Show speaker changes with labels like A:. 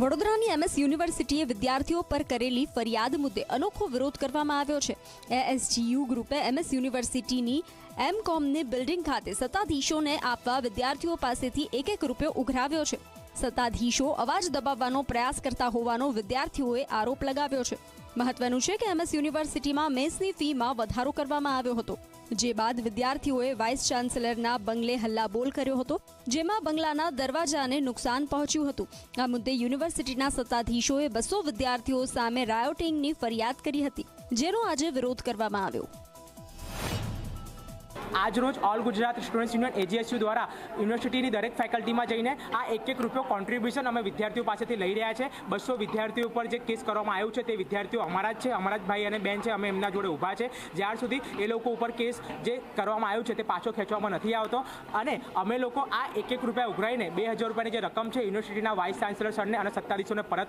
A: વડોદરાની એમએસ યુનિવર્સિટીએ વિદ્યાર્થીઓ પર કરેલી ફરિયાદ મુદ્દે અનોખો વિરોધ કરવામાં આવ્યો છે. એએસજીયુ ગ્રુપે એમએસ યુનિવર્સિટીની એમ કોમની બિલ્ડિંગ ખાતે સત્તાધીશોને આપવા વિદ્યાર્થીઓ પાસેથી એક એક રૂપિયો ઉઘરાવ્યો છે. સત્તાધીશો અવાજ દબાવવાનો પ્રયાસ કરતા હોવાનો વિદ્યાર્થીઓએ આરોપ લગાવ્યો છે. મહત્વનું છે કે એમએસ યુનિવર્સિટીમાં મેસની ફીમાં વધારો કરવામાં આવ્યો હતો. જે બાદ વિદ્યાર્થીઓએ વાઇસ ચાન્સેલરના બંગલે હલ્લાબોલ કર્યો હતો, જેમાં બંગલાના દરવાજાને નુકસાન પહોંચ્યું હતું. આ મુદ્દે યુનિવર્સિટીના સત્તાધીશોએ બસો વિદ્યાર્થીઓ સામે રાયોટિંગની ફરિયાદ કરી હતી, જેનો આજે વિરોધ કરવામાં આવ્યો.
B: આજરોજ all Gujarat students union AGSU દ્વારા યુનિવર્સિટીની દરેક ફેકલ્ટીમાં જઈને આ એક એક રૂપિયો કોન્ટ્રીબ્યુશન અમે વિદ્યાર્થીઓ પાસેથી લઈ રહ્યા છે. બસો વિદ્યાર્થીઓ પર જે કેસ કરવામાં આવ્યું છે તે વિદ્યાર્થીઓ અમારા જ છે, અમારા જ ભાઈ અને બેન છે, અમે એમના જોડે ઊભા છે. જ્યાર સુધી એ લોકો ઉપર કેસ જે કરવામાં આવ્યું છે તે પાછો ખેંચવામાં નથી આવતો. અને અમે લોકો આ એક એક રૂપિયા ઉઘરાઈને બે હજાર રૂપિયાની જે રકમ છે, યુનિવર્સિટીના વાઇસ ચાન્સેલર સરને અને સત્તાધીશોને પરત